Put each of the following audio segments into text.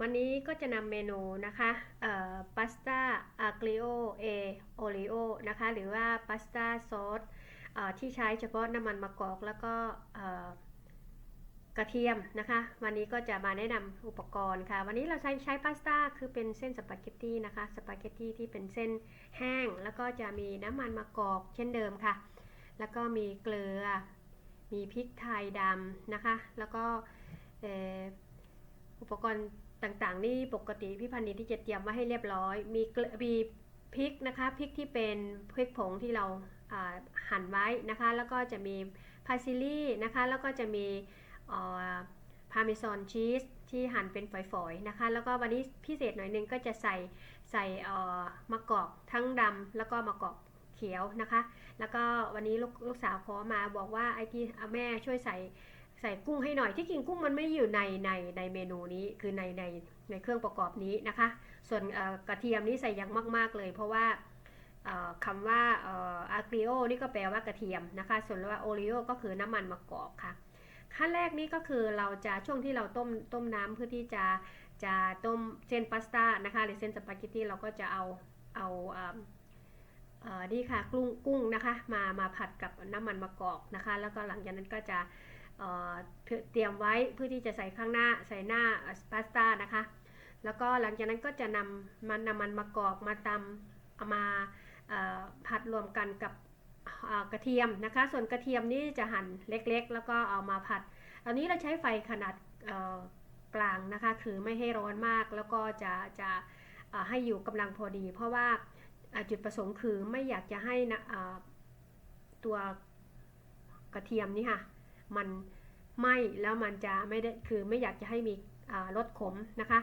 วันนี้ก็จะนำเมนูนะคะพาสต้าอากริโอเอโอริโอนะคะ หรือว่าพาสต้าซอสที่ใช้เฉพาะน้ำมันมะกอกแล้วก็เอ่อกระเทียมนะคะ วันนี้ก็จะมาแนะนำอุปกรณ์ค่ะ วันนี้เราใช้ใช้พาสต้าคือเป็นเส้นสปาเกตตี้นะคะ สปาเกตตี้ที่เป็นเส้นแห้ง แล้วก็จะมีน้ำมันมะกอกเช่นเดิมค่ะ แล้วก็มีเกลือ มีพริกไทยดำนะคะ แล้วก็เอ่ออุปกรณ์ ต่างๆ นี่ปกติพี่พันธ์นีที่จะเตรียมไว้ให้เรียบร้อย มีกลือมีพริกนะคะพริกที่เป็นพริกผงที่เราหั่นไว้นะคะ แล้วก็จะมีพาซิลี่นะคะ แล้วก็จะมีพาเมซอนชีสที่หั่นเป็นฝอยๆนะคะ แล้วก็วันนี้พิเศษหน่อยหนึงก็จะใส่ใส่มะกอกทั้งดำแล้วก็มะกอกเขียวนะคะ แล้วก็วันนี้ลูกลูกสาวขอมาบอกว่าไอ้ที่แม่ช่วยใส่ ใส่กุ้งให้หน่อยที่จริงกุ้งมันไม่อยู่ในในในเมนูนี้คือในในในเครื่องประกอบนี้นะคะ ส่วนกระเทียมนี่ใส่ยังมาก ๆ เลย เพราะว่าคำว่าอาร์กิโอนี่ก็แปลว่ากระเทียมนะคะ ส่วนว่าโอริโอก็คือน้ำมันมะกอกค่ะ ขั้นแรกนี้ก็คือเราจะช่วงที่เราต้มต้มน้ำเพื่อที่จะจะต้มเส้นพาสต้านะคะหรือเส้นสปาเกตตี้เราก็จะเอาเอานี่ค่ะกุ้งกุ้งนะคะ มามาผัดกับน้ำมันมะกอกนะคะ แล้วก็หลังจากนั้นก็จะ เตรียมไว้เพื่อที่จะใส่ข้างหน้าใส่หน้าพาสต้านะคะ แล้วก็หลังจากนั้นก็จะนำมันนำมันมะกอกมาตำเอามาผัดรวมกันกับกระเทียมนะคะ ส่วนกระเทียมนี่จะหั่นเล็กๆ แล้วก็เอามาผัด อันนี้เราใช้ไฟขนาดกลางนะคะ คือไม่ให้ร้อนมาก แล้วก็จะจะให้อยู่กำลังพอดี เพราะว่าจุดประสงค์คือไม่อยากจะให้นะตัวกระเทียมนี่ค่ะ มันไหม้แล้วมันจะไม่ได้คือไม่อยากจะให้มีรสขมนะคะ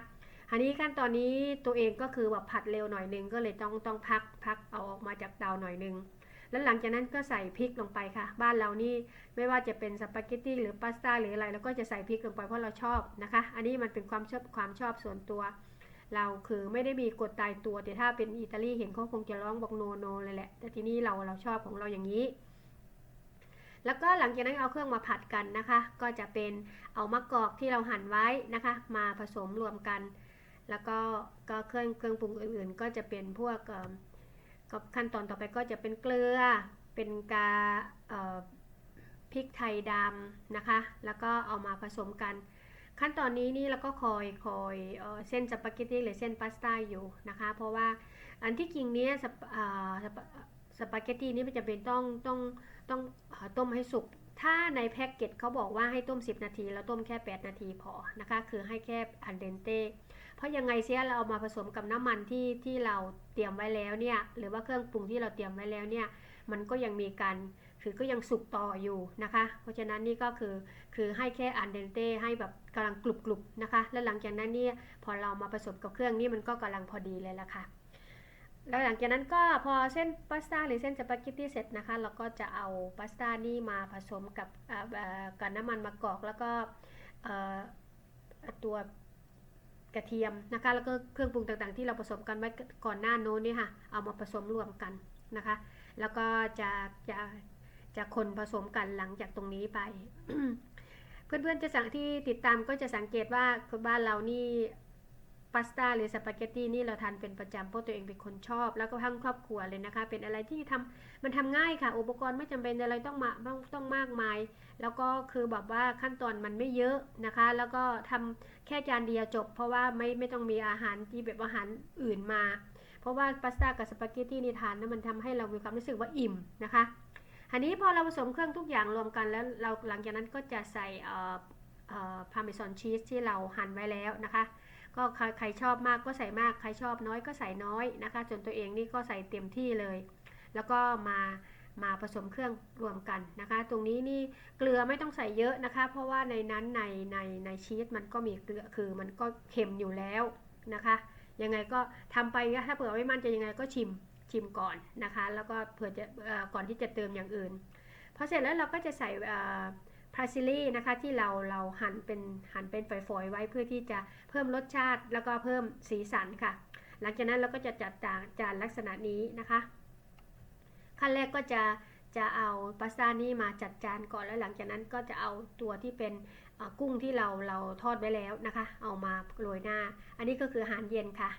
อันนี้ขั้นตอนนี้ตัวเองก็คือแบบผัดเร็วหน่อยนึงก็เลยต้องต้องพักพักเอาออกมาจากเตาหน่อยนึงแล้วหลังจากนั้นก็ใส่พริกลงไปค่ะ บ้านเรานี่ไม่ว่าจะเป็นสปาเกตตี้หรือพาสต้าหรืออะไรเราก็จะใส่พริกลงไปเพราะเราชอบนะคะ อันนี้มันเป็นความชอบความชอบส่วนตัว เราคือไม่ได้มีกฎตายตัวแต่ถ้าเป็นอิตาลีเห็นเขาคงจะร้องบอกโนโนเลยแหละ แต่ที่นี้เราเราชอบของเราอย่างนี้ แล้วก็หลังจากนั้นเอาเครื่องมาผัดกันนะคะ ก็จะเป็นเอามะกอกที่เราหั่นไว้นะคะ มาผสมรวมกัน แล้วก็ก็เครื่องเครื่องปรุงอื่นๆ ก็จะเป็นพวกก็ขั้นตอนต่อไปก็จะเป็นเกลือ เป็นกาพริกไทยดำนะคะ แล้วก็เอามาผสมกัน ขั้นตอนนี้นี่เราก็คอยคอยเส้นสปาเกตตี้หรือเส้นพาสต้าอยู่นะคะ เพราะว่าอันที่จริงนี้ สปาเกตตี้นี่มันจะเป็นต้องต้องต้องต้มให้สุก ถ้าในแพ็กเกจเขาบอกว่าให้ต้ม 10 นาที แล้วต้มแค่ 8 นาทีพอนะคะ คือให้แค่อันเดนเต้เพราะยังไงเสียเราเอามาผสมกับน้ำมันที่ที่เราเตรียมไว้แล้วเนี่ยหรือว่าเครื่องปรุงที่เราเตรียมไว้แล้วเนี่ยมันก็ยังมีการคือก็ยังสุกต่ออยู่นะคะ เพราะฉะนั้นนี่ก็คือคือให้แค่อันเดนเต้ให้แบบกำลังกรุบๆนะคะ แล้วหลังจากนั้นเนี่ยพอเรามาผสมกับเครื่องนี้มันก็กำลังพอดีเลยละค่ะ แล้วหลังจากนั้นก็พอเส้นพาสต้าหรือเส้นสปาเกตตี้เสร็จนะคะ เราก็จะเอาพาสต้านี่มาผสมกับกับน้ำมันมะกอกแล้วก็ตัวกระเทียมนะคะ แล้วก็เครื่องปรุงต่างๆ ที่เราผสมกันไว้ก่อนหน้าโน้นนี่ค่ะ เอามาผสมรวมกันนะคะ แล้วก็จะจะจะคนผสมกันหลังจากตรงนี้ไป เพื่อนๆจะสังที่ติดตามก็จะสังเกตว่าบ้านเรานี่ พาสต้าหรือสปาเกตตี้นี่เราทานเป็นประจำเพราะตัวเองเป็นคนชอบ แล้วก็ทั้งครอบครัวเลยนะคะ เป็นอะไรที่ทำมันทำง่ายค่ะ อุปกรณ์ไม่จำเป็นอะไรต้องมาต้องต้องมากมาย แล้วก็คือแบบว่าขั้นตอนมันไม่เยอะนะคะ แล้วก็ทำแค่จานเดียวจบ เพราะว่าไม่ไม่ต้องมีอาหารที่แบบอาหารอื่นมา เพราะว่าพาสต้ากับสปาเกตตี้นี่ทานแล้วมันทำให้เรามีความรู้สึกว่าอิ่มนะคะอันนี้พอเราผสมเครื่องทุกอย่างรวมกันแล้วเราหลังจากนั้นก็จะใส่พาร์เมซานชีสที่เราหั่นไว้แล้วนะคะ ก็ใครชอบมากก็ใส่มาก ใครชอบน้อยก็ใส่น้อยนะคะ จนตัวเองนี่ก็ใส่เต็มที่เลย แล้วก็มามาผสมเครื่องรวมกันนะคะ ตรงนี้นี่เกลือไม่ต้องใส่เยอะนะคะ เพราะว่าในนั้นในในในชีสมันก็มีเกลือคือมันก็เค็มอยู่แล้วนะคะ ยังไงก็ทำไปถ้าเผื่อไม่มั่นใจยังไงก็ชิมชิมก่อนนะคะ แล้วก็เผื่อจะก่อนที่จะเติมอย่างอื่นพอเสร็จแล้วเราก็จะใส่ พาซิลี่นะคะที่เราเราหั่นเป็นหั่นเป็นฝอยๆไว้เพื่อที่จะเพิ่มรสชาติแล้วก็เพิ่มสีสันค่ะ หลังจากนั้นเราก็จะจัดจานลักษณะนี้นะคะ ขั้นแรกก็จะจะเอาพาสต้านี้มาจัดจานก่อนแล้วหลังจากนั้นก็จะเอาตัวที่เป็นกุ้งที่เราเราทอดไว้แล้วนะคะ เอามาโรยหน้า อันนี้ก็คืออาหารเย็นค่ะ